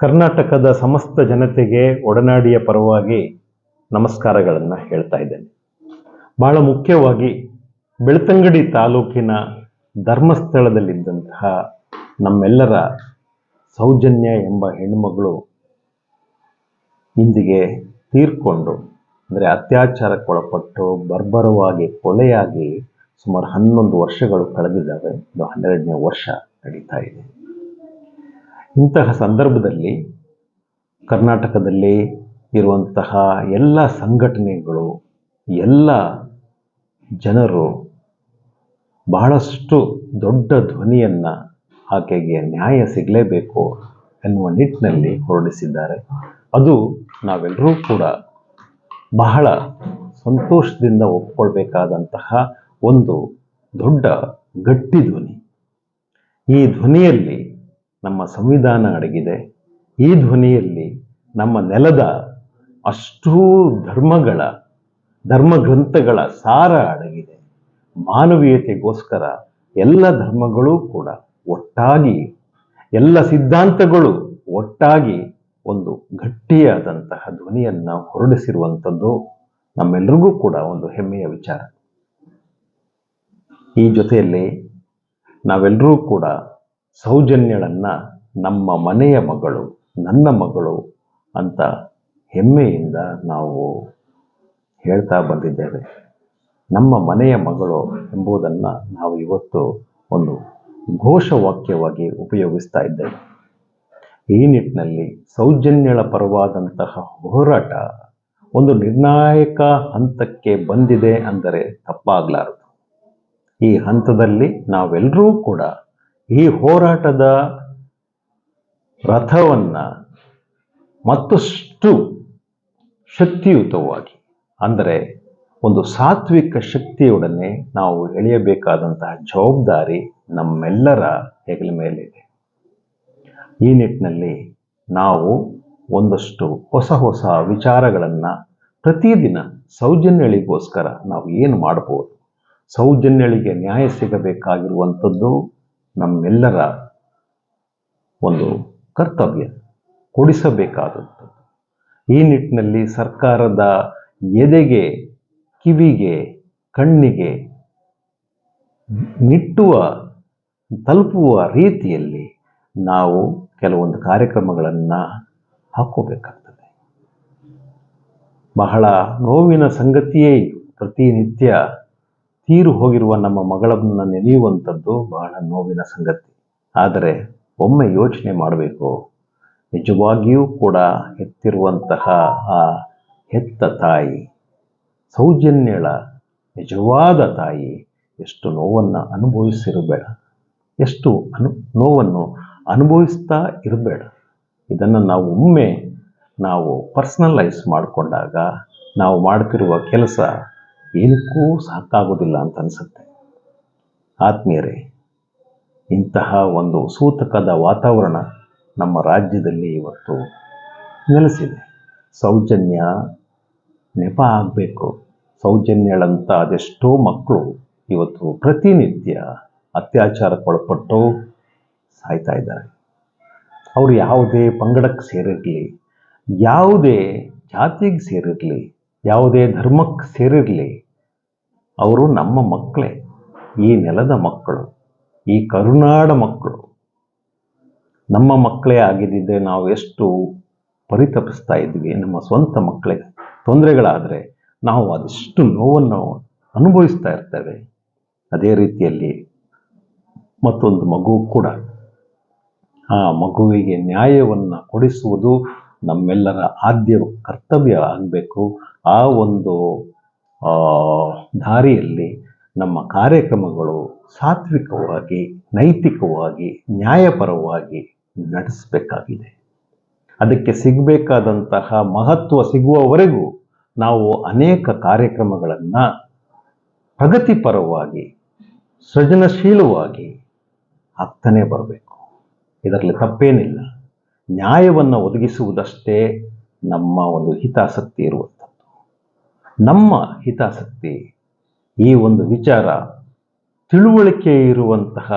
ಕರ್ನಾಟಕದ ಸಮಸ್ತ ಜನತೆಗೆ ಒಡನಾಡಿಯ ಪರವಾಗಿ ನಮಸ್ಕಾರಗಳನ್ನು ಹೇಳ್ತಾ ಇದ್ದೇನೆ. ಬಹಳ ಮುಖ್ಯವಾಗಿ ಬೆಳ್ತಂಗಡಿ ತಾಲೂಕಿನ ಧರ್ಮಸ್ಥಳದಲ್ಲಿದ್ದಂತಹ ನಮ್ಮೆಲ್ಲರ ಸೌಜನ್ಯ ಎಂಬ ಹೆಣ್ಮಗಳು ಇಂದಿಗೆ ತೀರ್ಕೊಂಡು, ಅಂದರೆ ಅತ್ಯಾಚಾರಕ್ಕೊಳಪಟ್ಟು ಬರ್ಬರವಾಗಿ ಕೊಲೆಯಾಗಿ ಸುಮಾರು ಹನ್ನೊಂದು ವರ್ಷಗಳು ಕಳೆದಿದ್ದಾವೆ. ಇದು ಹನ್ನೆರಡನೇ ವರ್ಷ ನಡೀತಾ ಇದೆ. ಇಂತಹ ಸಂದರ್ಭದಲ್ಲಿ ಕರ್ನಾಟಕದಲ್ಲಿ ಇರುವಂತಹ ಎಲ್ಲ ಸಂಘಟನೆಗಳು, ಎಲ್ಲ ಜನರು ಬಹಳಷ್ಟು ದೊಡ್ಡ ಧ್ವನಿಯನ್ನು ಆಕೆಗೆ ನ್ಯಾಯ ಸಿಗಲೇಬೇಕು ಎನ್ನುವ ನಿಟ್ಟಿನಲ್ಲಿ ಹೊರಡಿಸಿದ್ದಾರೆ. ಅದು ನಾವೆಲ್ಲರೂ ಕೂಡ ಬಹಳ ಸಂತೋಷದಿಂದ ಒಪ್ಪಿಕೊಳ್ಬೇಕಾದಂತಹ ಒಂದು ದೊಡ್ಡ ಗಟ್ಟಿ ಧ್ವನಿ ಈ ಧ್ವನಿಯಲ್ಲಿ ನಮ್ಮ ಸಂವಿಧಾನ ಅಡಗಿದೆ. ಈ ಧ್ವನಿಯಲ್ಲಿ ನಮ್ಮ ನೆಲದ ಅಷ್ಟೂ ಧರ್ಮಗಳ ಧರ್ಮ ಗ್ರಂಥಗಳ ಸಾರ ಅಡಗಿದೆ. ಮಾನವೀಯತೆಗೋಸ್ಕರ ಎಲ್ಲ ಧರ್ಮಗಳೂ ಕೂಡ ಒಟ್ಟಾಗಿ, ಎಲ್ಲ ಸಿದ್ಧಾಂತಗಳು ಒಟ್ಟಾಗಿ ಒಂದು ಗಟ್ಟಿಯಾದಂತಹ ಧ್ವನಿಯನ್ನು ಹೊರಡಿಸಿರುವಂಥದ್ದು ನಮ್ಮೆಲ್ಲರಿಗೂ ಕೂಡ ಒಂದು ಹೆಮ್ಮೆಯ ವಿಚಾರ. ಈ ಜೊತೆಯಲ್ಲಿ ನಾವೆಲ್ಲರೂ ಕೂಡ ಸೌಜನ್ಯಳನ್ನು ನಮ್ಮ ಮನೆಯ ಮಗಳು, ನನ್ನ ಮಗಳು ಅಂತ ಹೆಮ್ಮೆಯಿಂದ ನಾವು ಹೇಳ್ತಾ ಬಂದಿದ್ದೇವೆ. ನಮ್ಮ ಮನೆಯ ಮಗಳು ಎಂಬುದನ್ನು ನಾವು ಇವತ್ತು ಒಂದು ಘೋಷವಾಕ್ಯವಾಗಿ ಉಪಯೋಗಿಸ್ತಾ ಇದ್ದೇವೆ. ಈ ನಿಟ್ಟಿನಲ್ಲಿ ಸೌಜನ್ಯಳ ಪರವಾದಂತಹ ಹೋರಾಟ ಒಂದು ನಿರ್ಣಾಯಕ ಹಂತಕ್ಕೆ ಬಂದಿದೆ ಅಂದರೆ ತಪ್ಪಾಗಲಾರದು. ಈ ಹಂತದಲ್ಲಿ ನಾವೆಲ್ಲರೂ ಕೂಡ ಈ ಹೋರಾಟದ ರಥವನ್ನು ಮತ್ತಷ್ಟು ಶಕ್ತಿಯುತವಾಗಿ, ಅಂದರೆ ಒಂದು ಸಾತ್ವಿಕ ಶಕ್ತಿಯೊಡನೆ ನಾವು ಎಳೆಯಬೇಕಾದಂತಹ ಜವಾಬ್ದಾರಿ ನಮ್ಮೆಲ್ಲರ ಹೆಗಲ ಮೇಲಿದೆ. ಈ ನಿಟ್ಟಿನಲ್ಲಿ ನಾವು ಒಂದಷ್ಟು ಹೊಸ ಹೊಸ ವಿಚಾರಗಳನ್ನು ಪ್ರತಿದಿನ ಸೌಜನ್ಯಳಿಗೋಸ್ಕರ ನಾವು ಏನು ಮಾಡ್ಬೋದು? ಸೌಜನ್ಯಳಿಗೆ ನ್ಯಾಯ ಸಿಗಬೇಕಾಗಿರುವಂಥದ್ದು ನಮ್ಮೆಲ್ಲರ ಒಂದು ಕರ್ತವ್ಯ ಕೊಡಿಸಬೇಕಾದದ್ದು ಈ ನಿಟ್ಟಿನಲ್ಲಿ ಸರ್ಕಾರದ ಎದೆಗೆ, ಕಿವಿಗೆ, ಕಣ್ಣಿಗೆ ನಿಟ್ಟುವ, ತಲುಪುವ ರೀತಿಯಲ್ಲಿ ನಾವು ಕೆಲವೊಂದು ಕಾರ್ಯಕ್ರಮಗಳನ್ನು ಹಾಕೋಬೇಕಾಗ್ತದೆ ಬಹಳ ನೋವಿನ ಸಂಗತಿಯೇ ಪ್ರತಿನಿತ್ಯ ತೀರು ಹೋಗಿರುವ ನಮ್ಮ ಮಗಳನ್ನು ನೆನೆಯುವಂಥದ್ದು ಬಹಳ ನೋವಿನ ಸಂಗತಿ. ಆದರೆ ಒಮ್ಮೆ ಯೋಚನೆ ಮಾಡಬೇಕು. ನಿಜವಾಗಿಯೂ ಕೂಡ ಹೆತ್ತಿರುವಂತಹ ಆ ಹೆತ್ತ ತಾಯಿ, ಸೌಜನ್ಯಳ ನಿಜವಾದ ತಾಯಿ ಎಷ್ಟು ನೋವನ್ನು ಅನುಭವಿಸಿರಬೇಡ. ಎಷ್ಟು ಅನು ನೋವನ್ನು ಅನುಭವಿಸ್ತಾ ಇರಬೇಡ. ಇದನ್ನು ನಾವು ಒಮ್ಮೆ ನಾವು ಪರ್ಸ್ನಲೈಸ್ ಮಾಡಿಕೊಂಡಾಗ ನಾವು ಮಾಡ್ತಿರುವ ಕೆಲಸ ಏನಕ್ಕೂ ಸಾಕಾಗೋದಿಲ್ಲ ಅಂತ ಅನಿಸುತ್ತೆ. ಆತ್ಮೀಯರೇ, ಇಂತಹ ಒಂದು ಸೂತಕದ ವಾತಾವರಣ ನಮ್ಮ ರಾಜ್ಯದಲ್ಲಿ ಇವತ್ತು ನೆಲೆಸಿದೆ. ಸೌಜನ್ಯ ನೆಪ ಆಗಬೇಕು. ಸೌಜನ್ಯಳಂತ ಅದೆಷ್ಟೋ ಮಕ್ಕಳು ಇವತ್ತು ಪ್ರತಿನಿತ್ಯ ಅತ್ಯಾಚಾರಕ್ಕೊಳಪಟ್ಟು ಸಾಯ್ತಾ ಇದ್ದಾರೆ. ಅವರು ಯಾವುದೇ ಪಂಗಡಕ್ಕೆ ಸೇರಿರಲಿ, ಯಾವುದೇ ಜಾತಿಗೆ ಸೇರಿರಲಿ, ಯಾವುದೇ ಧರ್ಮಕ್ಕೆ ಸೇರಿರಲಿ ಅವರು ನಮ್ಮ ಮಕ್ಕಳೇ, ಈ ನೆಲದ ಮಕ್ಕಳು, ಈ ಕರುನಾಡ ಮಕ್ಕಳು. ನಮ್ಮ ಮಕ್ಕಳೇ ಆಗಿದ್ದಿದ್ದರೆ ನಾವು ಎಷ್ಟು ಪರಿತಪಿಸ್ತಾ ಇದ್ವಿ, ನಮ್ಮ ಸ್ವಂತ ಮಕ್ಕಳಿಗೆ ತೊಂದರೆಗಳಾದರೆ ನಾವು ಅದೆಷ್ಟು ನೋವನ್ನು ಅನುಭವಿಸ್ತಾ ಇರ್ತೇವೆ. ಅದೇ ರೀತಿಯಲ್ಲಿ ಮತ್ತೊಂದು ಮಗು ಕೂಡ. ಆ ಮಗುವಿಗೆ ನ್ಯಾಯವನ್ನು ಕೊಡಿಸುವುದು ನಮ್ಮೆಲ್ಲರ ಆದ್ಯ ಕರ್ತವ್ಯ ಆಗಬೇಕು. ಆ ಒಂದು ದಾರಿಯಲ್ಲಿ ನಮ್ಮ ಕಾರ್ಯಕ್ರಮಗಳು ಸಾತ್ವಿಕವಾಗಿ, ನೈತಿಕವಾಗಿ, ನ್ಯಾಯಪರವಾಗಿ ನಡೆಸಬೇಕಾಗಿದೆ. ಅದಕ್ಕೆ ಸಿಗಬೇಕಾದಂತಹ ಮಹತ್ವ ಸಿಗುವವರೆಗೂ ನಾವು ಅನೇಕ ಕಾರ್ಯಕ್ರಮಗಳನ್ನು ಪ್ರಗತಿಪರವಾಗಿ, ಸೃಜನಶೀಲವಾಗಿ ಆಗ್ತಾನೆ ಬರಬೇಕು. ಇದರಲ್ಲಿ ತಪ್ಪೇನಿಲ್ಲ. ನ್ಯಾಯವನ್ನು ಒದಗಿಸುವುದಷ್ಟೇ ನಮ್ಮ ಒಂದು ಹಿತಾಸಕ್ತಿ ಇರುವಂಥದ್ದು ನಮ್ಮ ಹಿತಾಸಕ್ತಿ. ಈ ಒಂದು ವಿಚಾರ ತಿಳುವಳಿಕೆ ಇರುವಂತಹ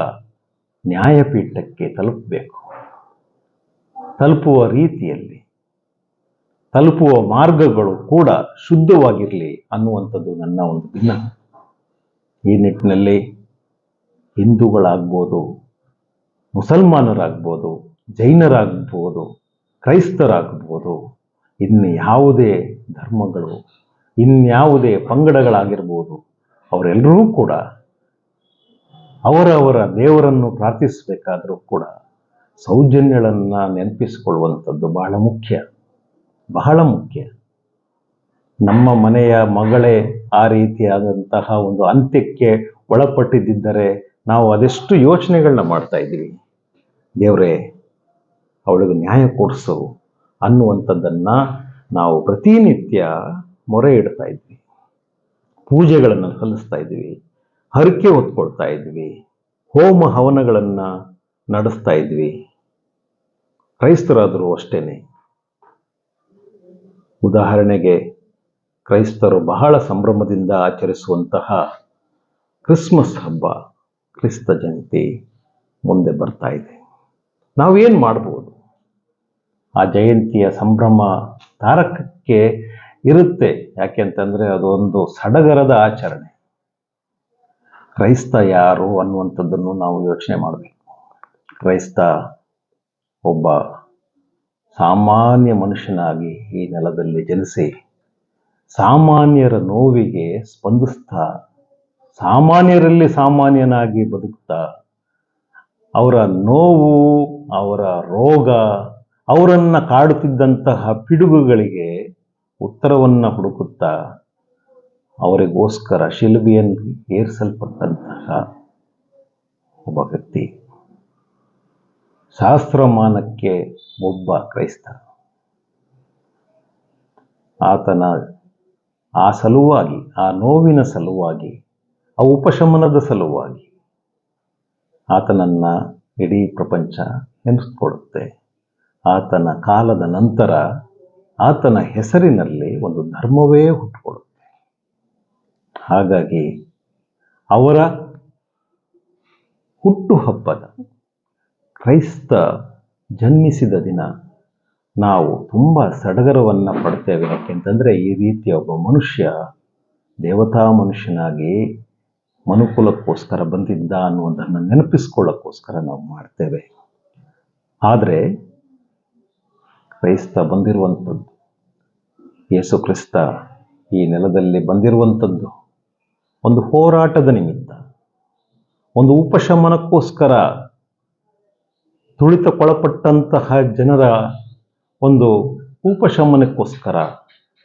ನ್ಯಾಯಪೀಠಕ್ಕೆ ತಲುಪಬೇಕು. ತಲುಪುವ ರೀತಿಯಲ್ಲಿ, ತಲುಪುವ ಮಾರ್ಗಗಳು ಕೂಡ ಶುದ್ಧವಾಗಿರಲಿ ಅನ್ನುವಂಥದ್ದು ನನ್ನ ಒಂದು ಭಿನ್ನ ಈ ನಿಟ್ಟಿನಲ್ಲಿ ಹಿಂದೂಗಳಾಗ್ಬೋದು, ಮುಸಲ್ಮಾನರಾಗ್ಬೋದು, ಜೈನರಾಗ್ಬೋದು, ಕ್ರೈಸ್ತರಾಗ್ಬೋದು, ಇನ್ನು ಯಾವುದೇ ಧರ್ಮಗಳು ಇನ್ಯಾವುದೇ ಪಂಗಡಗಳಾಗಿರ್ಬೋದು, ಅವರೆಲ್ಲರೂ ಕೂಡ ಅವರವರ ದೇವರನ್ನು ಪ್ರಾರ್ಥಿಸಬೇಕಾದರೂ ಕೂಡ ಸೌಜನ್ಯಗಳನ್ನು ನೆನಪಿಸಿಕೊಳ್ಳುವಂಥದ್ದು ಬಹಳ ಮುಖ್ಯ ಬಹಳ ಮುಖ್ಯ. ನಮ್ಮ ಮನೆಯ ಮಗಳೇ ಆ ರೀತಿಯಾದಂತಹ ಒಂದು ಅಂತ್ಯಕ್ಕೆ ಒಳಪಟ್ಟಿದ್ದರೆ ನಾವು ಅದೆಷ್ಟು ಯೋಚನೆಗಳನ್ನ ಮಾಡ್ತಾ ಇದ್ದೀವಿ. ದೇವರೇ, ಅವಳಿಗೆ ನ್ಯಾಯ ಕೊಡಿಸು ಅನ್ನುವಂಥದ್ದನ್ನು ನಾವು ಪ್ರತಿನಿತ್ಯ ಮೊರೆ ಇಡ್ತಾ ಇದ್ವಿ. ಪೂಜೆಗಳನ್ನು ಸಲ್ಲಿಸ್ತಾ ಇದ್ವಿ. ಹರಕೆ ಹೊತ್ಕೊಳ್ತಾ ಇದ್ವಿ. ಹೋಮ ಹವನಗಳನ್ನು ನಡೆಸ್ತಾ ಇದ್ವಿ. ಕ್ರೈಸ್ತರಾದರೂ ಅಷ್ಟೇನೆ. ಉದಾಹರಣೆಗೆ ಕ್ರೈಸ್ತರು ಬಹಳ ಸಂಭ್ರಮದಿಂದ ಆಚರಿಸುವಂತಹ ಕ್ರಿಸ್ಮಸ್ ಹಬ್ಬ, ಕ್ರಿಸ್ತ ಜಯಂತಿ ಮುಂದೆ ಬರ್ತಾ ಇದೆ. ನಾವೇನು ಮಾಡ್ಬೋದು? ಆ ಜಯಂತಿಯ ಸಂಭ್ರಮ ತಾರಕಕ್ಕೆ ಇರುತ್ತೆ. ಯಾಕೆಂತಂದರೆ ಅದೊಂದು ಸಡಗರದ ಆಚರಣೆ. ಕ್ರೈಸ್ತ ಯಾರು ಅನ್ನುವಂಥದ್ದನ್ನು ನಾವು ಯೋಚನೆ ಮಾಡಬೇಕು. ಕ್ರೈಸ್ತ ಒಬ್ಬ ಸಾಮಾನ್ಯ ಮನುಷ್ಯನಾಗಿ ಈ ನೆಲದಲ್ಲಿ ಜನಿಸಿ ಸಾಮಾನ್ಯರ ನೋವಿಗೆ ಸ್ಪಂದಿಸ್ತಾ ಸಾಮಾನ್ಯರಲ್ಲಿ ಸಾಮಾನ್ಯನಾಗಿ ಬದುಕ್ತಾ ಅವರ ನೋವು, ಅವರ ರೋಗ, ಅವರನ್ನು ಕಾಡುತ್ತಿದ್ದಂತಹ ಪಿಡುಗುಗಳಿಗೆ ಉತ್ತರವನ್ನು ಹುಡುಕುತ್ತಾ ಅವರಿಗೋಸ್ಕರ ಶಿಲ್ಬಿಯನ್ನು ಏರಿಸಲ್ಪಟ್ಟಂತಹ ಒಬ್ಬ ವ್ಯಕ್ತಿ ಸಹಸ್ರಮಾನಕ್ಕೆ ಒಬ್ಬ ಕ್ರೈಸ್ತ ಆತನ ಆ ಸಲುವಾಗಿ, ಆ ನೋವಿನ ಸಲುವಾಗಿ, ಆ ಉಪಶಮನದ ಸಲುವಾಗಿ ಆತನನ್ನ ಇಡೀ ಪ್ರಪಂಚ ನೆನೆಸ್ಕೊಡುತ್ತೆ. ಆತನ ಕಾಲದ ನಂತರ ಆತನ ಹೆಸರಿನಲ್ಲಿ ಒಂದು ಧರ್ಮವೇ ಹುಟ್ಟುಕೊಳ್ಳುತ್ತೆ ಹಾಗಾಗಿ ಅವರ ಹುಟ್ಟುಹಬ್ಬದ ಕ್ರೈಸ್ತ ಜನ್ಮಿಸಿದ ದಿನ ನಾವು ತುಂಬ ಸಡಗರವನ್ನು ಪಡ್ತೇವೆ. ಯಾಕೆಂತಂದರೆ ಈ ರೀತಿಯ ಒಬ್ಬ ಮನುಷ್ಯ ದೇವತಾ ಮನುಷ್ಯನಾಗಿ ಮನುಕುಲಕ್ಕೋಸ್ಕರ ಬಂದಿದ್ದ ಅನ್ನುವುದನ್ನು ನೆನಪಿಸ್ಕೊಳ್ಳೋಕ್ಕೋಸ್ಕರ ನಾವು ಮಾಡ್ತೇವೆ. ಆದರೆ ಕ್ರೈಸ್ತ ಬಂದಿರುವಂಥದ್ದು, ಯೇಸು ಕ್ರಿಸ್ತ ಈ ನೆಲದಲ್ಲಿ ಬಂದಿರುವಂಥದ್ದು, ಒಂದು ಹೋರಾಟದ ನಿಮಿತ್ತ, ಒಂದು ಉಪಶಮನಕ್ಕೋಸ್ಕರ ತುಳಿತಕ್ಕೊಳಪಟ್ಟಂತಹ ಜನರ ಒಂದು ಉಪಶಮನಕ್ಕೋಸ್ಕರ,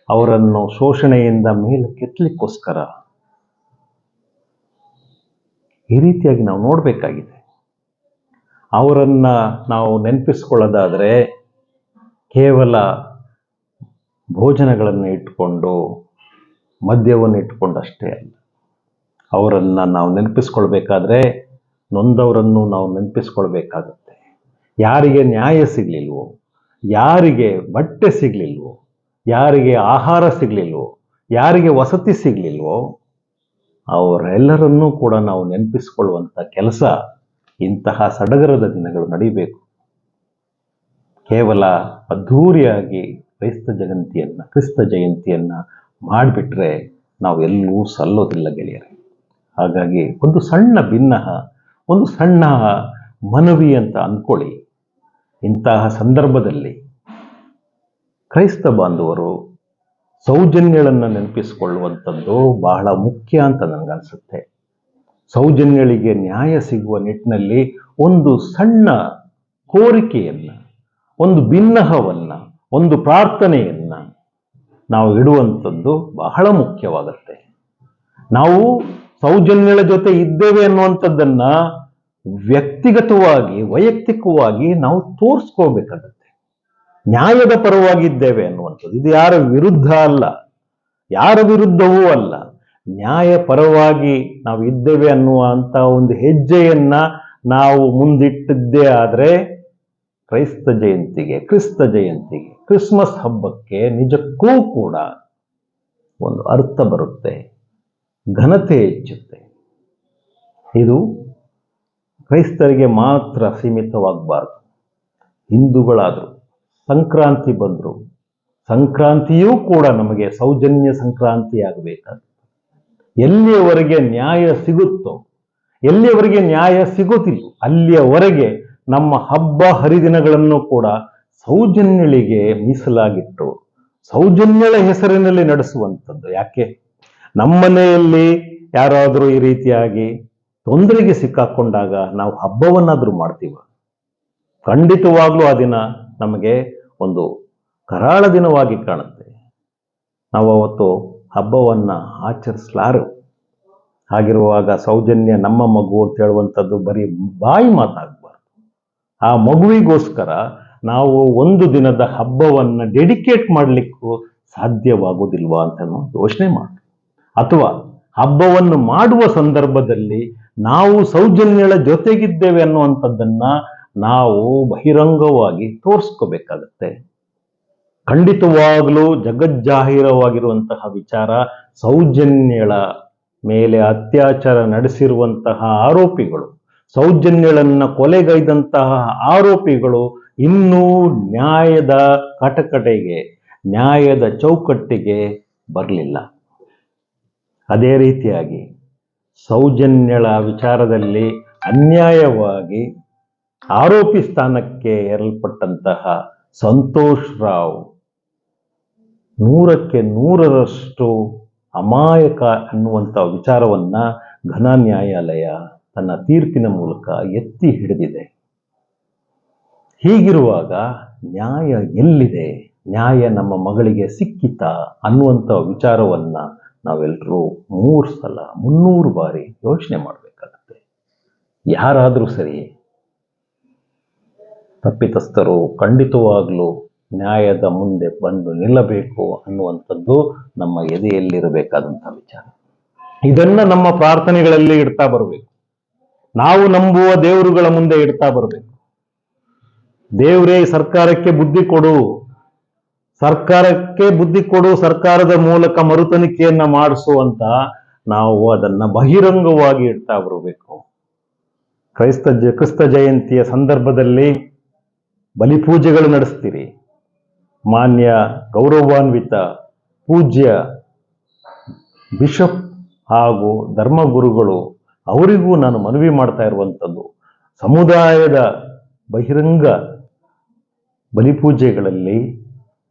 ಅವರನ್ನು ಶೋಷಣೆಯಿಂದ ಮೇಲೆ ಕೆತ್ತಲಿಕ್ಕೋಸ್ಕರ ಈ ರೀತಿಯಾಗಿ ನಾವು ನೋಡಬೇಕಾಗಿದೆ. ಅವರನ್ನು ನಾವು ನೆನಪಿಸ್ಕೊಳ್ಳೋದಾದರೆ ಕೇವಲ ಭೋಜನಗಳನ್ನು ಇಟ್ಟುಕೊಂಡು, ಮದ್ಯವನ್ನು ಇಟ್ಟುಕೊಂಡಷ್ಟೇ ಅಲ್ಲ. ಅವರನ್ನು ನಾವು ನೆನಪಿಸ್ಕೊಳ್ಬೇಕಾದ್ರೆ ನೊಂದವರನ್ನು ನಾವು ನೆನಪಿಸ್ಕೊಳ್ಬೇಕಾಗತ್ತೆ. ಯಾರಿಗೆ ನ್ಯಾಯ ಸಿಗಲಿಲ್ವೋ, ಯಾರಿಗೆ ಬಟ್ಟೆ ಸಿಗಲಿಲ್ವೋ, ಯಾರಿಗೆ ಆಹಾರ ಸಿಗಲಿಲ್ವೋ, ಯಾರಿಗೆ ವಸತಿ ಸಿಗಲಿಲ್ವೋ, ಅವರೆಲ್ಲರನ್ನೂ ಕೂಡ ನಾವು ನೆನಪಿಸ್ಕೊಳ್ಳುವಂಥ ಕೆಲಸ ಇಂತಹ ಸಡಗರದ ದಿನಗಳು ನಡೀಬೇಕು. ಕೇವಲ ಅದ್ಧೂರಿಯಾಗಿ ಕ್ರೈಸ್ತ ಜಯಂತಿಯನ್ನು, ಕ್ರಿಸ್ತ ಜಯಂತಿಯನ್ನು ಮಾಡಿಬಿಟ್ರೆ ನಾವು ಎಲ್ಲೂ ಸಲ್ಲೋದಿಲ್ಲ ಗೆಳೆಯರೆ. ಹಾಗಾಗಿ ಒಂದು ಸಣ್ಣ ಭಿನ್ನಹ, ಒಂದು ಸಣ್ಣ ಮನವಿ ಅಂತ ಅಂದ್ಕೊಳ್ಳಿ. ಇಂತಹ ಸಂದರ್ಭದಲ್ಲಿ ಕ್ರೈಸ್ತ ಬಾಂಧವರು ಸೌಜನ್ಯಗಳನ್ನು ನೆನಪಿಸಿಕೊಳ್ಳುವಂಥದ್ದು ಬಹಳ ಮುಖ್ಯ ಅಂತ ನನಗನ್ಸುತ್ತೆ. ಸೌಜನ್ಯಗಳಿಗೆ ನ್ಯಾಯ ಸಿಗುವ ನಿಟ್ಟಿನಲ್ಲಿ ಒಂದು ಸಣ್ಣ ಕೋರಿಕೆಯನ್ನು ಒಂದು ಭಿನ್ನಹವನ್ನು ಒಂದು ಪ್ರಾರ್ಥನೆಯನ್ನು ನಾವು ಇಡುವಂಥದ್ದು ಬಹಳ ಮುಖ್ಯವಾಗತ್ತೆ. ನಾವು ಸೌಜನ್ಯಗಳ ಜೊತೆ ಇದ್ದೇವೆ ಅನ್ನುವಂಥದ್ದನ್ನು ವ್ಯಕ್ತಿಗತವಾಗಿ, ವೈಯಕ್ತಿಕವಾಗಿ ನಾವು ತೋರಿಸ್ಕೋಬೇಕಾಗತ್ತೆ. ನ್ಯಾಯದ ಪರವಾಗಿದ್ದೇವೆ ಅನ್ನುವಂಥದ್ದು. ಇದು ಯಾರ ವಿರುದ್ಧ ಅಲ್ಲ. ಯಾರ ವಿರುದ್ಧವೂ ಅಲ್ಲ. ನ್ಯಾಯ ಪರವಾಗಿ ನಾವು ಇದ್ದೇವೆ ಅನ್ನುವಂಥ ಒಂದು ಹೆಜ್ಜೆಯನ್ನ ನಾವು ಮುಂದಿಟ್ಟಿದ್ದೇ ಆದರೆ ಕ್ರೈಸ್ತ ಜಯಂತಿಗೆ, ಕ್ರಿಸ್ತ ಜಯಂತಿಗೆ, ಕ್ರಿಸ್ಮಸ್ ಹಬ್ಬಕ್ಕೆ ನಿಜಕ್ಕೂ ಕೂಡ ಒಂದು ಅರ್ಥ ಬರುತ್ತೆ. ಘನತೆ ಹೆಚ್ಚುತ್ತೆ. ಇದು ಕ್ರೈಸ್ತರಿಗೆ ಮಾತ್ರ ಸೀಮಿತವಾಗಬಾರ್ದು. ಹಿಂದೂಗಳಾದರೂ, ಸಂಕ್ರಾಂತಿ ಬಂದರು, ಸಂಕ್ರಾಂತಿಯೂ ಕೂಡ ನಮಗೆ ಸೌಜನ್ಯ ಸಂಕ್ರಾಂತಿ ಆಗಬೇಕಾಗುತ್ತೆ ಎಲ್ಲಿಯವರೆಗೆ ನ್ಯಾಯ ಸಿಗುತ್ತೋ, ಎಲ್ಲಿಯವರೆಗೆ ನ್ಯಾಯ ಸಿಗುತ್ತಿಲ್ಲ ಅಲ್ಲಿಯವರೆಗೆ ನಮ್ಮ ಹಬ್ಬ ಹರಿದಿನಗಳನ್ನು ಕೂಡ ಸೌಜನ್ಯಳಿಗೆ ಮೀಸಲಾಗಿಟ್ಟು ಸೌಜನ್ಯಳ ಹೆಸರಿನಲ್ಲಿ ನಡೆಸುವಂಥದ್ದು ಯಾಕೆ? ನಮ್ಮನೆಯಲ್ಲಿ ಯಾರಾದರೂ ಈ ರೀತಿಯಾಗಿ ತೊಂದರೆಗೆ ಸಿಕ್ಕಾಕೊಂಡಾಗ ನಾವು ಹಬ್ಬವನ್ನಾದರೂ ಮಾಡ್ತೀವ? ಖಂಡಿತವಾಗ್ಲೂ ಆ ದಿನ ನಮಗೆ ಒಂದು ಕರಾಳ ದಿನವಾಗಿ ಕಾಣುತ್ತೆ. ನಾವು ಅವತ್ತು ಹಬ್ಬವನ್ನು ಆಚರಿಸಲಾರು. ಹಾಗಿರುವಾಗ ಸೌಜನ್ಯ ನಮ್ಮ ಮಗು ಅಂತ ಹೇಳುವಂಥದ್ದು ಬರೀ ಬಾಯಿ ಮಾತಾಗಬಾರ್ದು ಆ ಮಗುವಿಗೋಸ್ಕರ ನಾವು ಒಂದು ದಿನದ ಹಬ್ಬವನ್ನು ಡೆಡಿಕೇಟ್ ಮಾಡಲಿಕ್ಕೂ ಸಾಧ್ಯವಾಗುವುದಿಲ್ವಾ ಅಂತ ಯೋಚನೆ ಮಾಡಿ ಅಥವಾ ಹಬ್ಬವನ್ನು ಮಾಡುವ ಸಂದರ್ಭದಲ್ಲಿ ನಾವು ಸೌಜನ್ಯಳ ಜೊತೆಗಿದ್ದೇವೆ ಅನ್ನುವಂಥದ್ದನ್ನು ನಾವು ಬಹಿರಂಗವಾಗಿ ತೋರಿಸ್ಕೋಬೇಕಾಗತ್ತೆ. ಖಂಡಿತವಾಗಲೂ ಜಗಜ್ಜಾಹೀರವಾಗಿರುವಂತಹ ವಿಚಾರ ಸೌಜನ್ಯಳ ಮೇಲೆ ಅತ್ಯಾಚಾರ ನಡೆಸಿರುವಂತಹ ಆರೋಪಿಗಳು ಸೌಜನ್ಯಳನ್ನ ಕೊಲೆಗೈದಂತಹ ಆರೋಪಿಗಳು ಇನ್ನೂ ನ್ಯಾಯದ ಕಟಕಟೆಗೆ, ನ್ಯಾಯದ ಚೌಕಟ್ಟಿಗೆ ಬರಲಿಲ್ಲ. ಅದೇ ರೀತಿಯಾಗಿ ಸೌಜನ್ಯಳ ವಿಚಾರದಲ್ಲಿ ಅನ್ಯಾಯವಾಗಿ ಆರೋಪಿ ಸ್ಥಾನಕ್ಕೆ ಏರಲ್ಪಟ್ಟಂತಹ ಸಂತೋಷ್ ರಾವ್ ನೂರಕ್ಕೆ ನೂರರಷ್ಟು ಅಮಾಯಕ ಅನ್ನುವಂಥ ವಿಚಾರವನ್ನ ಘನ ನ್ಯಾಯಾಲಯ ತನ್ನ ತೀರ್ಪಿನ ಮೂಲಕ ಎತ್ತಿ ಹಿಡಿದಿದೆ. ಹೀಗಿರುವಾಗ ನ್ಯಾಯ ಎಲ್ಲಿದೆ? ನ್ಯಾಯ ನಮ್ಮ ಮಗಳಿಗೆ ಸಿಕ್ಕಿತಾ ಅನ್ನುವಂಥ ವಿಚಾರವನ್ನ ನಾವೆಲ್ಲರೂ ಮೂರು ಸಲ, ಮುನ್ನೂರು ಬಾರಿ ಯೋಚನೆ ಮಾಡಬೇಕಾಗತ್ತೆ. ಯಾರಾದರೂ ಸರಿ ತಪ್ಪಿತಸ್ಥರು ಖಂಡಿತವಾಗ್ಲೂ ನ್ಯಾಯದ ಮುಂದೆ ಬಂದು ನಿಲ್ಲಬೇಕು ಅನ್ನುವಂಥದ್ದು ನಮ್ಮ ಎದೆಯಲ್ಲಿರಬೇಕಾದಂಥ ವಿಚಾರ. ಇದನ್ನ ನಮ್ಮ ಪ್ರಾರ್ಥನೆಗಳಲ್ಲಿ ಇಡ್ತಾ ಬರಬೇಕು. ನಾವು ನಂಬುವ ದೇವರುಗಳ ಮುಂದೆ ಇಡ್ತಾ ಬರಬೇಕು. ದೇವರೇ ಸರ್ಕಾರಕ್ಕೆ ಬುದ್ಧಿ ಕೊಡು. ಸರ್ಕಾರಕ್ಕೆ ಬುದ್ಧಿ ಕೊಡು, ಸರ್ಕಾರದ ಮೂಲಕ ಮರುತನಿಕೆಯನ್ನ ಮಾಡಿಸು ಅಂತ ನಾವು ಅದನ್ನ ಬಹಿರಂಗವಾಗಿ ಇಡ್ತಾ ಬರಬೇಕು. ಕ್ರೈಸ್ತ ಜ, ಕ್ರಿಸ್ತ ಜಯಂತಿಯ ಸಂದರ್ಭದಲ್ಲಿ ಬಲಿಪೂಜೆಗಳು ನಡೆಸ್ತೀರಿ. ಮಾನ್ಯ ಗೌರವಾನ್ವಿತ ಪೂಜ್ಯ ಬಿಷಪ್ ಹಾಗೂ ಧರ್ಮಗುರುಗಳು ಅವರಿಗೂ ನಾನು ಮನವಿ ಮಾಡ್ತಾ ಇರುವಂಥದ್ದು. ಸಮುದಾಯದ ಬಹಿರಂಗ ಬಲಿಪೂಜೆಗಳಲ್ಲಿ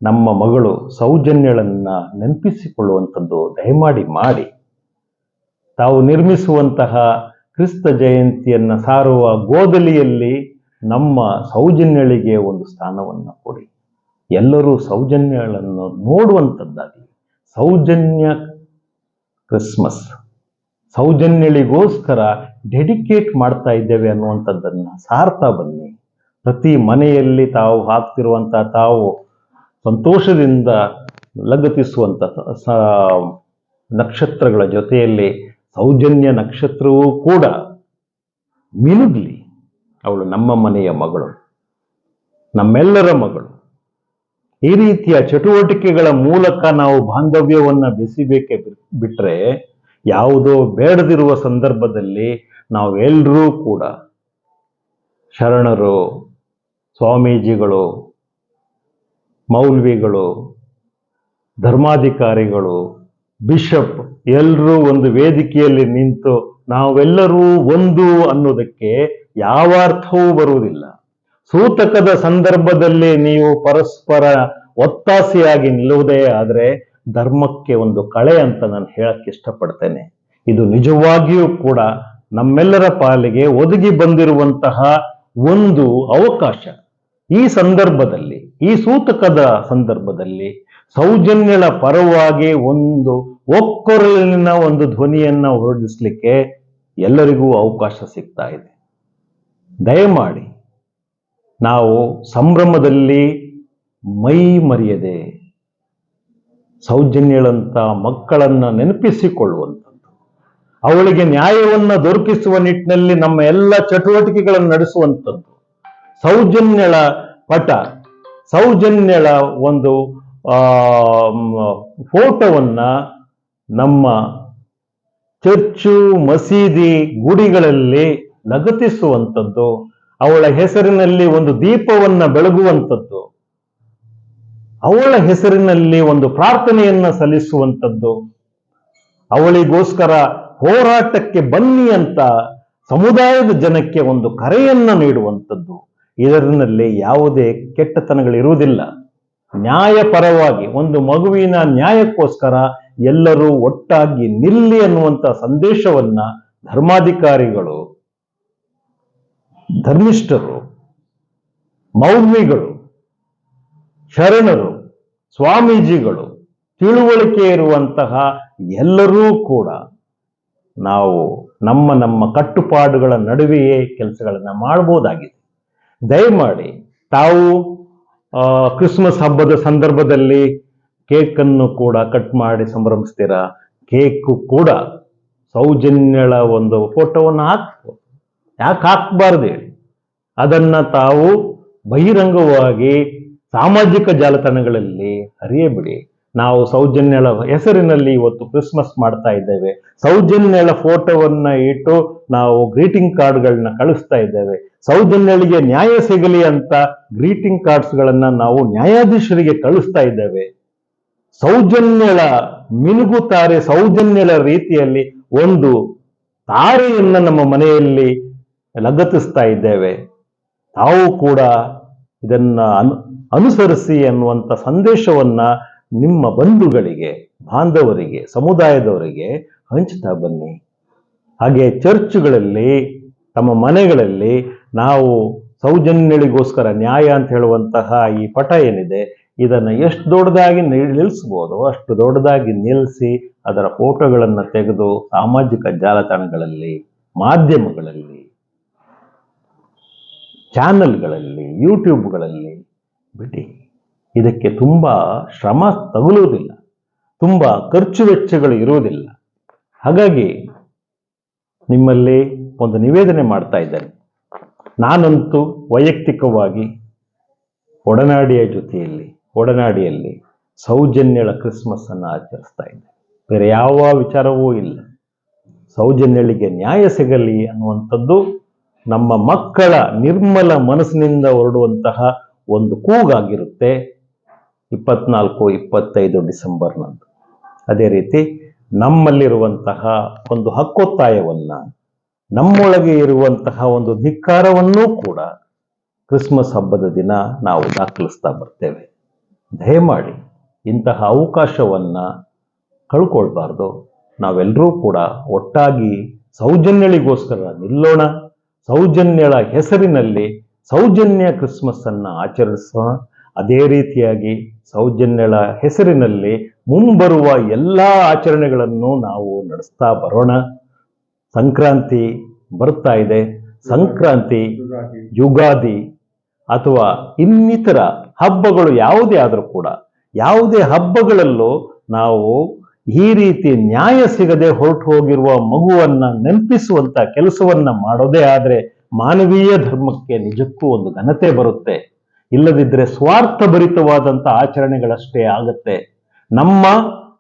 ನಮ್ಮ ಮಗಳು ಸೌಜನ್ಯಳನ್ನು ನೆನಪಿಸಿಕೊಳ್ಳುವಂಥದ್ದು ದಯಮಾಡಿ ಮಾಡಿ. ತಾವು ನಿರ್ಮಿಸುವಂತಹ ಕ್ರಿಸ್ತ ಜಯಂತಿಯನ್ನ ಸಾರುವ ಗೋದಲಿಯಲ್ಲಿ ನಮ್ಮ ಸೌಜನ್ಯಳಿಗೆ ಒಂದು ಸ್ಥಾನವನ್ನು ಕೊಡಿ. ಎಲ್ಲರೂ ಸೌಜನ್ಯಗಳನ್ನು ನೋಡುವಂಥದ್ದಾಗಿ ಸೌಜನ್ಯ ಕ್ರಿಸ್ಮಸ್. ಸೌಜನ್ಯಳಿಗೋಸ್ಕರ ಡೆಡಿಕೇಟ್ ಮಾಡ್ತಾ ಇದ್ದೇವೆ ಅನ್ನುವಂಥದ್ದನ್ನು ಸಾರ್ತಾ ಬನ್ನಿ. ಪ್ರತಿ ಮನೆಯಲ್ಲಿ ತಾವು ಹಾಕ್ತಿರುವಂಥ ತಾವು ಸಂತೋಷದಿಂದ ಲಗತ್ತಿಸುವಂಥ ಸ ನಕ್ಷತ್ರಗಳ ಜೊತೆಯಲ್ಲಿ ಸೌಜನ್ಯ ನಕ್ಷತ್ರವೂ ಕೂಡ ಮಿನುಗ್ಲಿ. ಅವಳು ನಮ್ಮ ಮನೆಯ ಮಗಳು, ನಮ್ಮೆಲ್ಲರ ಮಗಳು. ಈ ರೀತಿಯ ಚಟುವಟಿಕೆಗಳ ಮೂಲಕ ನಾವು ಬಾಂಧವ್ಯವನ್ನು ಬೆಸಿಬೇಕೆ ಬಿಟ್ಟರೆ ಯಾವುದೋ ಬೇಡದಿರುವ ಸಂದರ್ಭದಲ್ಲಿ ನಾವೆಲ್ಲರೂ ಕೂಡ ಶರಣರು, ಸ್ವಾಮೀಜಿಗಳು, ಮೌಲ್ವಿಗಳು, ಧರ್ಮಾಧಿಕಾರಿಗಳು, ಬಿಷಪ್ ಎಲ್ಲರೂ ಒಂದು ವೇದಿಕೆಯಲ್ಲಿ ನಿಂತು ನಾವೆಲ್ಲರೂ ಒಂದು ಅನ್ನೋದಕ್ಕೆ ಯಾವ ಅರ್ಥವೂ ಬರುವುದಿಲ್ಲ. ಸೂತಕದ ಸಂದರ್ಭದಲ್ಲಿ ನೀವು ಪರಸ್ಪರ ಒತ್ತಾಸೆಯಾಗಿ ನಿಲ್ಲುವುದೇ ಆದರೆ ಧರ್ಮಕ್ಕೆ ಒಂದು ಕಳೆ ಅಂತ ನಾನು ಹೇಳಕ್ಕೆ ಇಷ್ಟಪಡ್ತೇನೆ. ಇದು ನಿಜವಾಗಿಯೂ ಕೂಡ ನಮ್ಮೆಲ್ಲರ ಪಾಲಿಗೆ ಒದಗಿ ಬಂದಿರುವಂತಹ ಒಂದು ಅವಕಾಶ. ಈ ಸಂದರ್ಭದಲ್ಲಿ, ಈ ಸೂತಕದ ಸಂದರ್ಭದಲ್ಲಿ ಸೌಜನ್ಯಳ ಪರವಾಗಿ ಒಂದು ಒಕ್ಕೊರಲಿನ ಒಂದು ಧ್ವನಿಯನ್ನ ಹೊರಡಿಸಲಿಕ್ಕೆ ಎಲ್ಲರಿಗೂ ಅವಕಾಶ ಸಿಗ್ತಾ ಇದೆ. ದಯಮಾಡಿ ನಾವು ಸಂಭ್ರಮದಲ್ಲಿ ಮೈ ಮರೆಯದೆ ಸೌಜನ್ಯಳಂತ ಮಕ್ಕಳನ್ನ ನೆನಪಿಸಿಕೊಳ್ಳುವಂಥದ್ದು. ಅವಳಿಗೆ ನ್ಯಾಯವನ್ನ ದೊರಕಿಸುವ ನಿಟ್ಟಿನಲ್ಲಿ ನಮ್ಮ ಎಲ್ಲ ಚಟುವಟಿಕೆಗಳನ್ನು ನಡೆಸುವಂಥದ್ದು. ಸೌಜನ್ಯಳ ಪಟ, ಸೌಜನ್ಯಳ ಒಂದು ಫೋಟೋವನ್ನ ನಮ್ಮ ಚರ್ಚು, ಮಸೀದಿ ಗುಡಿಗಳಲ್ಲಿ ಲಗತಿಸುವಂಥದ್ದು ಅವಳ ಹೆಸರಿನಲ್ಲಿ ಒಂದು ದೀಪವನ್ನ ಬೆಳಗುವಂಥದ್ದು. ಅವಳ ಹೆಸರಿನಲ್ಲಿ ಒಂದು ಪ್ರಾರ್ಥನೆಯನ್ನ ಸಲ್ಲಿಸುವಂಥದ್ದು ಅವಳಿಗೋಸ್ಕರ ಹೋರಾಟಕ್ಕೆ ಬನ್ನಿ ಅಂತ ಸಮುದಾಯದ ಜನಕ್ಕೆ ಒಂದು ಕರೆಯನ್ನ ನೀಡುವಂಥದ್ದು ಇದರಲ್ಲಿ ಯಾವುದೇ ಕೆಟ್ಟತನಗಳಿರುವುದಿಲ್ಲ. ನ್ಯಾಯಪರವಾಗಿ ಒಂದು ಮಗುವಿನ ನ್ಯಾಯಕ್ಕೋಸ್ಕರ ಎಲ್ಲರೂ ಒಟ್ಟಾಗಿ ನಿಲ್ಲಿ ಅನ್ನುವಂಥ ಸಂದೇಶವನ್ನ ಧರ್ಮಾಧಿಕಾರಿಗಳು, ಧರ್ಮಿಷ್ಠರು, ಮೌಲ್ವಿಗಳು ಶರಣರು, ಸ್ವಾಮೀಜಿಗಳು ತಿಳುವಳಿಕೆ ಇರುವಂತಹ ಎಲ್ಲರೂ ಕೂಡ ನಾವು ನಮ್ಮ ನಮ್ಮ ಕಟ್ಟುಪಾಡುಗಳ ನಡುವೆಯೇ ಕೆಲಸಗಳನ್ನು ಮಾಡಬಹುದಾಗಿದೆ ದಯಮಾಡಿ ತಾವು ಕ್ರಿಸ್ಮಸ್ ಹಬ್ಬದ ಸಂದರ್ಭದಲ್ಲಿ ಕೇಕನ್ನು ಕೂಡ ಕಟ್ ಮಾಡಿ ಸಂಭ್ರಮಿಸ್ತೀರಾ? ಕೇಕು ಕೂಡ ಸೌಜನ್ಯಳ ಒಂದು ಫೋಟೋವನ್ನು ಹಾಕ್ಬೋದು. ಯಾಕೆ ಹಾಕ್ಬಾರ್ದು ಹೇಳಿ? ಅದನ್ನ ತಾವು ಬಹಿರಂಗವಾಗಿ ಸಾಮಾಜಿಕ ಜಾಲತಾಣಗಳಲ್ಲಿ ಹರಿಯಬಿಡಿ. ನಾವು ಸೌಜನ್ಯಳ ಹೆಸರಿನಲ್ಲಿ ಇವತ್ತು ಕ್ರಿಸ್ಮಸ್ ಮಾಡ್ತಾ ಇದ್ದೇವೆ. ಸೌಜನ್ಯಳ ಫೋಟೋವನ್ನ ಇಟ್ಟು ನಾವು ಗ್ರೀಟಿಂಗ್ ಕಾರ್ಡ್ಗಳನ್ನ ಕಳಿಸ್ತಾ ಇದ್ದೇವೆ. ಸೌಜನ್ಯಳಿಗೆ ನ್ಯಾಯ ಸಿಗಲಿ ಅಂತ ಗ್ರೀಟಿಂಗ್ ಕಾರ್ಡ್ಸ್ಗಳನ್ನ ನಾವು ನ್ಯಾಯಾಧೀಶರಿಗೆ ಕಳಿಸ್ತಾ ಇದ್ದೇವೆ. ಸೌಜನ್ಯಳ ಮಿನುಗುತ್ತಾರೆ ಸೌಜನ್ಯಳ ರೀತಿಯಲ್ಲಿ ಒಂದು ತಾರೆಯನ್ನ ನಮ್ಮ ಮನೆಯಲ್ಲಿ ಲಗತ್ತಿಸ್ತಾ ಇದ್ದೇವೆ. ತಾವು ಕೂಡ ಇದನ್ನ ಅನು ಅನುಸರಿಸಿ ಅನ್ನುವಂಥ ಸಂದೇಶವನ್ನ ನಿಮ್ಮ ಬಂಧುಗಳಿಗೆ, ಬಾಂಧವರಿಗೆ, ಸಮುದಾಯದವರಿಗೆ ಹಂಚ್ತಾ ಬನ್ನಿ. ಹಾಗೆ ಚರ್ಚ್ಗಳಲ್ಲಿ, ತಮ್ಮ ಮನೆಗಳಲ್ಲಿ ನಾವು ಸೌಜನ್ಯಳಿಗೋಸ್ಕರ ನ್ಯಾಯ ಅಂತ ಹೇಳುವಂತಹ ಈ ಪಟ ಏನಿದೆ, ಇದನ್ನ ಎಷ್ಟು ದೊಡ್ಡದಾಗಿ ನಿಲ್- ನಿಲ್ಲಿಸ್ಬೋದು ಅಷ್ಟು ದೊಡ್ಡದಾಗಿ ನಿಲ್ಲಿಸಿ ಅದರ ಫೋಟೋಗಳನ್ನು ತೆಗೆದು ಸಾಮಾಜಿಕ ಜಾಲತಾಣಗಳಲ್ಲಿ, ಮಾಧ್ಯಮಗಳಲ್ಲಿ, ಚಾನಲ್ಗಳಲ್ಲಿ, ಯೂಟ್ಯೂಬ್ಗಳಲ್ಲಿ ಬಿಡಿ. ಇದಕ್ಕೆ ತುಂಬ ಶ್ರಮ ತಗುಲುವುದಿಲ್ಲ. ತುಂಬ ಖರ್ಚು ವೆಚ್ಚಗಳು ಇರುವುದಿಲ್ಲ. ಹಾಗಾಗಿ ನಿಮ್ಮಲ್ಲಿ ಒಂದು ನಿವೇದನೆ ಮಾಡ್ತಾ ಇದ್ದೇನೆ. ನಾನಂತೂ ವೈಯಕ್ತಿಕವಾಗಿ ಒಡನಾಡಿಯ ಜೊತೆಯಲ್ಲಿ, ಒಡನಾಡಿಯಲ್ಲಿ ಸೌಜನ್ಯಳ ಕ್ರಿಸ್ಮಸ್ ಅನ್ನು ಆಚರಿಸ್ತಾ ಇದ್ದೇನೆ. ಬೇರೆ ಯಾವ ವಿಚಾರವೂ ಇಲ್ಲ. ಸೌಜನ್ಯಳಿಗೆ ನ್ಯಾಯ ಸಿಗಲಿ ಅನ್ನುವಂಥದ್ದು ನಮ್ಮ ಮಕ್ಕಳ ನಿರ್ಮಲ ಮನಸ್ಸಿನಿಂದ ಹೊರಡುವಂತಹ ಒಂದು ಕೂಗಾಗಿರುತ್ತೆ ಇಪ್ಪತ್ನಾಲ್ಕು, ಇಪ್ಪತ್ತೈದು ಡಿಸೆಂಬರ್ನಂದು. ಅದೇ ರೀತಿ ನಮ್ಮಲ್ಲಿರುವಂತಹ ಒಂದು ಹಕ್ಕೊತ್ತಾಯವನ್ನು, ನಮ್ಮೊಳಗೆ ಇರುವಂತಹ ಒಂದು ಧಿಕ್ಕಾರವನ್ನೂ ಕೂಡ ಕ್ರಿಸ್ಮಸ್ ಹಬ್ಬದ ದಿನ ನಾವು ದಾಖಲಿಸ್ತಾ ಬರ್ತೇವೆ. ದಯಮಾಡಿ ಇಂತಹ ಅವಕಾಶವನ್ನ ಕಳ್ಕೊಳ್ಬಾರ್ದು. ನಾವೆಲ್ಲರೂ ಕೂಡ ಒಟ್ಟಾಗಿ ಸೌಜನ್ಯಳಿಗೋಸ್ಕರ ನಿಲ್ಲೋಣ. ಸೌಜನ್ಯಳ ಹೆಸರಿನಲ್ಲಿ ಸೌಜನ್ಯ ಕ್ರಿಸ್ಮಸ್ ಆಚರಿಸೋಣ ಅದೇ ರೀತಿಯಾಗಿ ಸೌಜನ್ಯಳ ಹೆಸರಿನಲ್ಲಿ ಮುಂಬರುವ ಎಲ್ಲ ಆಚರಣೆಗಳನ್ನು ನಾವು ನಡೆಸ್ತಾ ಬರೋಣ. ಸಂಕ್ರಾಂತಿ ಬರ್ತಾ ಇದೆ. ಸಂಕ್ರಾಂತಿ, ಯುಗಾದಿ ಅಥವಾ ಇನ್ನಿತರ ಹಬ್ಬಗಳು ಯಾವುದೇ ಆದರೂ ಕೂಡ, ಯಾವುದೇ ಹಬ್ಬಗಳಲ್ಲೂ ನಾವು ಈ ರೀತಿ ನ್ಯಾಯ ಸಿಗದೆ ಹೊರಟು ಹೋಗಿರುವ ಮಗುವನ್ನ ನೆನಪಿಸುವಂತ ಕೆಲಸವನ್ನ ಮಾಡೋದೇ ಆದ್ರೆ ಮಾನವೀಯ ಧರ್ಮಕ್ಕೆ ನಿಜಕ್ಕೂ ಒಂದು ಘನತೆ ಬರುತ್ತೆ. ಇಲ್ಲದಿದ್ದರೆ ಸ್ವಾರ್ಥ ಭರಿತವಾದಂಥ ಆಚರಣೆಗಳಷ್ಟೇ ಆಗತ್ತೆ. ನಮ್ಮ,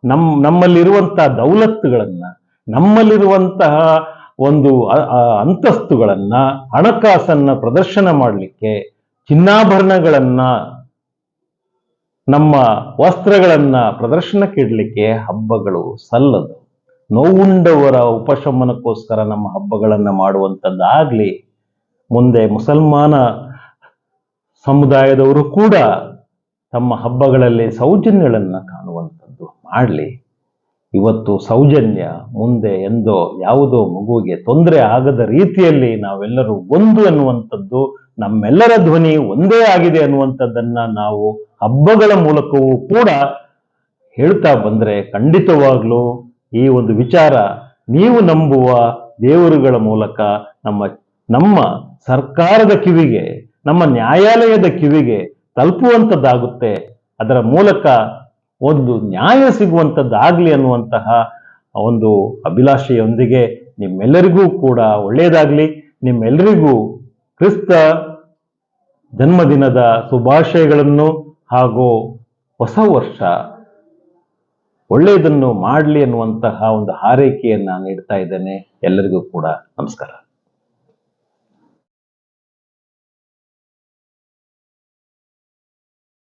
ನಮ್ ನಮ್ಮಲ್ಲಿರುವಂತಹ ದೌಲತ್ತುಗಳನ್ನ, ನಮ್ಮಲ್ಲಿರುವಂತಹ ಒಂದು ಅಂತಸ್ತುಗಳನ್ನ, ಹಣಕಾಸನ್ನ ಪ್ರದರ್ಶನ ಮಾಡಲಿಕ್ಕೆ ಚಿನ್ನಾಭರಣಗಳನ್ನ, ನಮ್ಮ ವಸ್ತ್ರಗಳನ್ನ ಪ್ರದರ್ಶನಕ್ಕಿಡಲಿಕ್ಕೆ ಹಬ್ಬಗಳು ಸಲ್ಲದು. ನೋವುಂಡವರ ಉಪಶಮನಕ್ಕೋಸ್ಕರ ನಮ್ಮ ಹಬ್ಬಗಳನ್ನ ಮಾಡುವಂಥದ್ದಾಗ್ಲಿ ಮುಂದೆ ಮುಸಲ್ಮಾನ ಸಮುದಾಯದವರು ಕೂಡ ತಮ್ಮ ಹಬ್ಬಗಳಲ್ಲಿ ಸೌಜನ್ಯಗಳನ್ನು ಕಾಣುವಂಥದ್ದು ಮಾಡಲಿ. ಇವತ್ತು ಸೌಜನ್ಯ ಮುಂದೆ ಎಂದೋ ಯಾವುದೋ ಮಗುವಿಗೆ ತೊಂದರೆ ಆಗದ ರೀತಿಯಲ್ಲಿ ನಾವೆಲ್ಲರೂ ಒಂದು ಅನ್ನುವಂಥದ್ದು, ನಮ್ಮೆಲ್ಲರ ಧ್ವನಿ ಒಂದೇ ಆಗಿದೆ ಅನ್ನುವಂಥದ್ದನ್ನ ನಾವು ಹಬ್ಬಗಳ ಮೂಲಕವೂ ಕೂಡ ಹೇಳ್ತಾ ಬಂದ್ರೆ ಖಂಡಿತವಾಗ್ಲೂ ಈ ಒಂದು ವಿಚಾರ ನೀವು ನಂಬುವ ದೇವರುಗಳ ಮೂಲಕ ನಮ್ಮ ನಮ್ಮ ಸರ್ಕಾರದ ಕಿವಿಗೆ, ನಮ್ಮ ನ್ಯಾಯಾಲಯದ ಕಿವಿಗೆ ತಲುಪುವಂಥದ್ದಾಗುತ್ತೆ. ಅದರ ಮೂಲಕ ಒಂದು ನ್ಯಾಯ ಸಿಗುವಂಥದ್ದಾಗಲಿ ಅನ್ನುವಂತಹ ಒಂದು ಅಭಿಲಾಷೆಯೊಂದಿಗೆ ನಿಮ್ಮೆಲ್ಲರಿಗೂ ಕೂಡ ಒಳ್ಳೆಯದಾಗಲಿ. ನಿಮ್ಮೆಲ್ಲರಿಗೂ ಕ್ರಿಸ್ತ ಜನ್ಮದಿನದ ಶುಭಾಶಯಗಳನ್ನು ಹಾಗೂ ಹೊಸ ವರ್ಷ ಒಳ್ಳೆಯದನ್ನು ಮಾಡಲಿ ಅನ್ನುವಂತಹ ಒಂದು ಹಾರೈಕೆಯನ್ನು ನೀಡ್ತಾ ಇದ್ದೇನೆ. ಎಲ್ಲರಿಗೂ ಕೂಡ ನಮಸ್ಕಾರ.